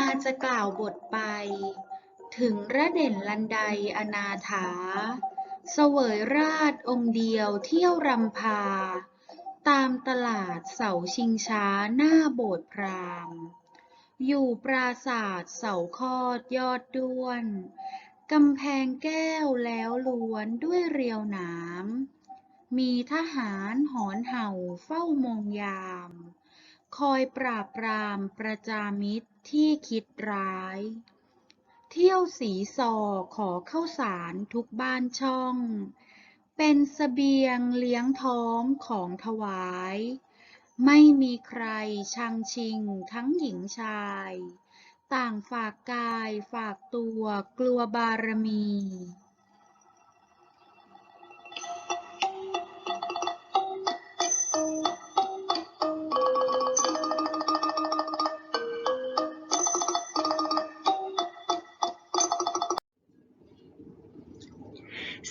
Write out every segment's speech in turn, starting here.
าจะกล่าวบทไป ถึงระเด่นลันไดอนาถา เสวยราชองค์เดียวเที่ยวรำพา ตามตลาดเสาชิงช้าหน้าโบสถ์พราหมณ์อยู่ปราสาทเสาคอดยอดด้วน กำแพงแก้วแล้วล้วนด้วยเรียวหนามมีทหารหอนเห่าเฝ้ามองยาม คอยปราบปรามประจามิตร ที่คิดร้าย เที่ยวสีสอขอเข้าสารทุกบ้านช่อง เป็นเสบียงเลี้ยงท้องของถวาย ไม่มีใครชังชิงทั้งหญิงชาย ต่างฝากกายฝากตัวกลัวบารมี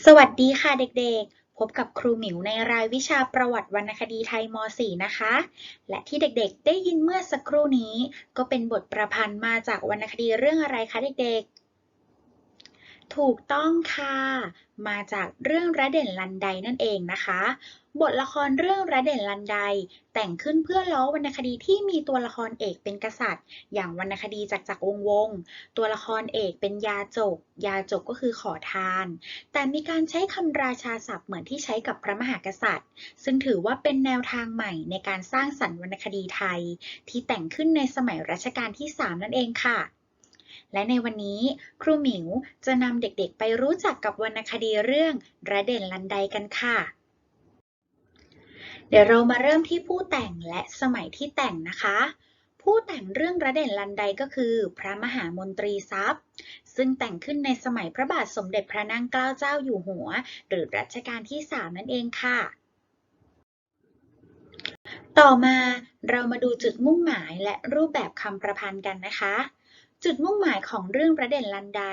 สวัสดีค่ะเด็กๆ พบกับครูหมิวในรายวิชาประวัติวรรณคดีไทยม .4 นะคะ และที่เด็กๆ ได้ยินเมื่อสักครู่นี้ ก็เป็นบทประพันธ์มาจากวรรณคดีเรื่องอะไรคะเด็กๆ ถูกต้องค่ะ มาจากเรื่องระเด่นลันไดนั่นเองนะคะ บทละครเรื่องระเด่นลันได แต่งขึ้นเพื่อล้อวรรณคดีที่มีตัวละครเอกเป็นกษัตริย์ อย่างวรรณคดีจักจักรวงวง ตัวละครเอกเป็นยาจก ยาจกก็คือขอทาน แต่มีการใช้คำราชาศัพท์เหมือนที่ใช้กับพระมหากษัตริย์ ซึ่งถือว่าเป็นแนวทางใหม่ในการสร้างสรรค์วรรณคดีไทย ที่แต่งขึ้นในสมัยรัชกาลที่ 3 นั่นเองค่ะ และในวันนี้ครูหมิวจะนำเด็กๆไปรู้จักกับวรรณคดีเรื่องระเด่นลันไดกันค่ะ เดี๋ยวเรามาเริ่มที่ผู้แต่งและสมัยที่แต่งนะคะ ผู้แต่งเรื่องระเด่นลันไดก็คือ พระมหามนตรีทรัพย์ ซึ่งแต่งขึ้นในสมัยพระบาทสมเด็จพระนั่งเกล้าเจ้าอยู่หัว หรือรัชกาลที่ 3 นั่นเองค่ะต่อมาเรามาดูจุดมุ่งหมายและรูปแบบคำประพันธ์กันนะคะ จุดมุ่งหมายของเรื่องประเด่นลันได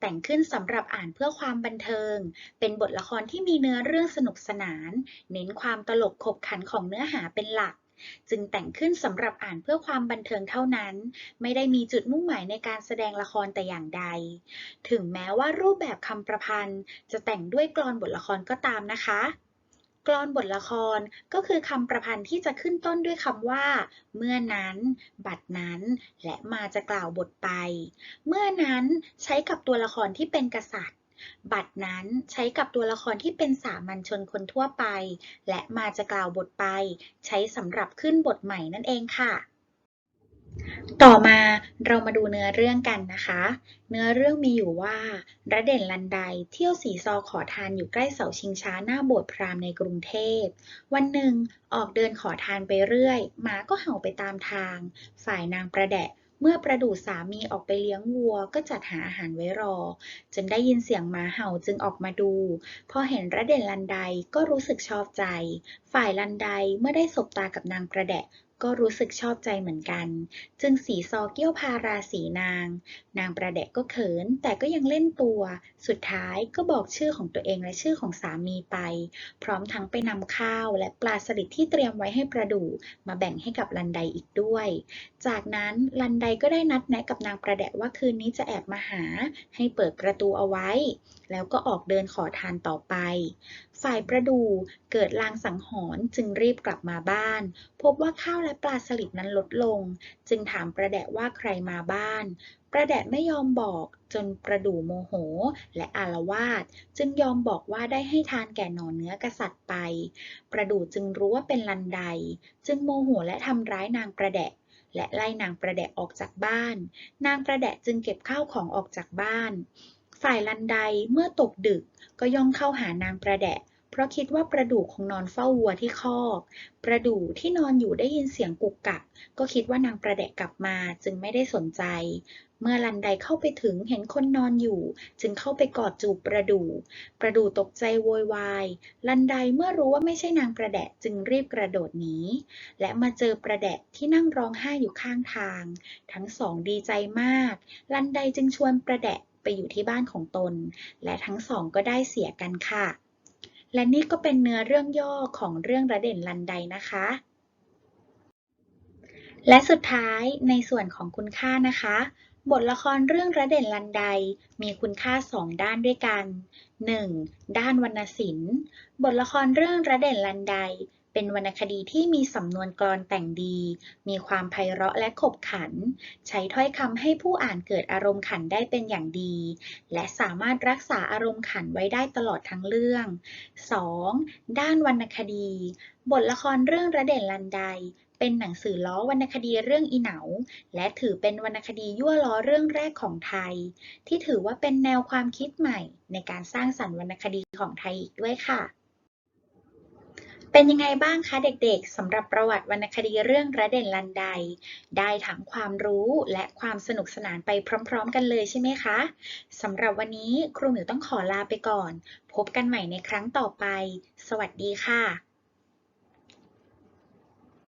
แต่งขึ้นสำหรับอ่านเพื่อความบันเทิง เป็นบทละครที่มีเนื้อเรื่องสนุกสนาน เน้นความตลกขบขันของเนื้อหาเป็นหลัก จึงแต่งขึ้นสำหรับอ่านเพื่อความบันเทิงเท่านั้น ไม่ได้มีจุดมุ่งหมายในการแสดงละครแต่อย่างใด ถึงแม้ว่ารูปแบบคำประพันธ์ จะแต่งด้วยกลอนบทละครก็ตามนะคะ กลอนบทละครก็คือคำประพันธ์ที่จะขึ้นต้นด้วยคำว่า เมื่อนั้น บัดนั้น และมาจะกล่าวบทไป เมื่อนั้นใช้กับตัวละครที่เป็นกษัตริย์ บัดนั้นใช้กับตัวละครที่เป็นสามัญชนคนทั่วไป และมาจะกล่าวบทไป ใช้สำหรับขึ้นบทใหม่นั่นเองค่ะ ต่อมาเรามาดูเนื้อเรื่องกันนะคะ เนื้อเรื่องมีอยู่ว่าระเด่นลันไดเที่ยวสีซอขอทานอยู่ใกล้เสาชิงช้าหน้าโบสถ์พราหมณ์ในกรุงเทพ วันหนึ่งออกเดินขอทานไปเรื่อยหมาก็เห่าไปตามทาง ฝ่ายนางประแดะเมื่อประดูสามีออกไปเลี้ยงวัวก็จัดหาอาหารไว้รอ จนได้ยินเสียงหมาเห่าจึงออกมาดู พอเห็นระเด่นลันไดก็รู้สึกชอบใจ ฝ่ายลันไดเมื่อได้สบตากับนางประแดะก็รู้สึกชอบใจเหมือนกัน จึงสีซอเกี้ยวพาราสีนาง นางประแดะก็เขิน แต่ก็ยังเล่นตัว สุดท้ายก็บอกชื่อของตัวเองและชื่อของสามีไป พร้อมทั้งไปนำข้าวและปลาสลิดที่เตรียมไว้ให้ประดู่มาแบ่งให้กับลันไดอีกด้วย จากนั้นลันไดก็ได้นัดแนะกับนางประแดะว่าคืนนี้จะแอบมาหา ให้เปิดประตูเอาไว้ แล้วก็ออกเดินขอทานต่อไป ฝ่ายประดูเกิดลางสังหรณ์จึงรีบกลับมาบ้าน พบว่าข้าวและปลาสลิดนั้นลดลง จึงถามประแดะว่าใครมาบ้าน ประแดะไม่ยอมบอกจนประดูโมโหและอาละวาดจึงยอมบอกว่าได้ให้ทานแก่หนอนเนื้อกษัตริย์ไป ประดูจึงรู้ว่าเป็นลันได จึงโมโหและทำร้ายนางประแดะและไล่นางประแดะออกจากบ้าน นางประแดะจึงเก็บข้าวของออกจากบ้าน ฝ่ายลันไดเมื่อตกดึกก็ย่องเข้าหานางประแดะ เพราะคิดว่าประดู่คงนอนเฝ้าวัวที่คอก ประดู่ที่นอนอยู่ได้ยินเสียงกุกกัก ก็คิดว่านางประแดะกลับมาจึงไม่ได้สนใจ เมื่อลันไดเข้าไปถึงเห็นคนนอนอยู่ จึงเข้าไปกอดจูบประดู่ ประดู่ตกใจโวยวาย ลันไดเมื่อรู้ว่าไม่ใช่นางประแดะจึงรีบกระโดดหนี และมาเจอประแดะที่นั่งร้องไห้อยู่ข้างทาง ทั้งสองดีใจมาก ลันไดจึงชวนประแดะไปอยู่ที่บ้านของตน และทั้งสองก็ได้เสียกันค่ะ และนี่ก็เป็นเนื้อเรื่องย่อของเรื่องระเด่นลันไดนะคะ และสุดท้ายในส่วนของคุณค่านะคะ บทละครเรื่องระเด่นลันไดมีคุณค่าสองด้านด้วยกัน 1. ด้านวรรณศิลป์ บทละครเรื่องระเด่นลันได เป็นวรรณคดีที่มีสำนวนกลอนแต่งดี มีความไพเราะและขบขัน ใช้ถ้อยคำให้ผู้อ่านเกิดอารมณ์ขันได้เป็นอย่างดี และสามารถรักษาอารมณ์ขันไว้ได้ตลอดทั้งเรื่อง 2. ด้านวรรณคดี บทละครเรื่องระเด่นลันไดเป็นหนังสือล้อวรรณคดีเรื่องอีเหนา และถือเป็นวรรณคดียั่วล้อเรื่องแรกของไทย ที่ถือว่าเป็นแนวความคิดใหม่ในการสร้างสรรค์วรรณคดีของไทยอีกด้วยค่ะ เป็นยังไงบ้างคะเด็กๆสำหรับประวัติวรรณคดีเรื่องระเด่นลันได ได้ทั้งความรู้และความสนุกสนานไปพร้อม ๆ กันเลยใช่ไหมคะสำหรับวันนี้ครูหมิวต้องขอลาไปก่อน พบกันใหม่ในครั้งต่อไป สวัสดีค่ะ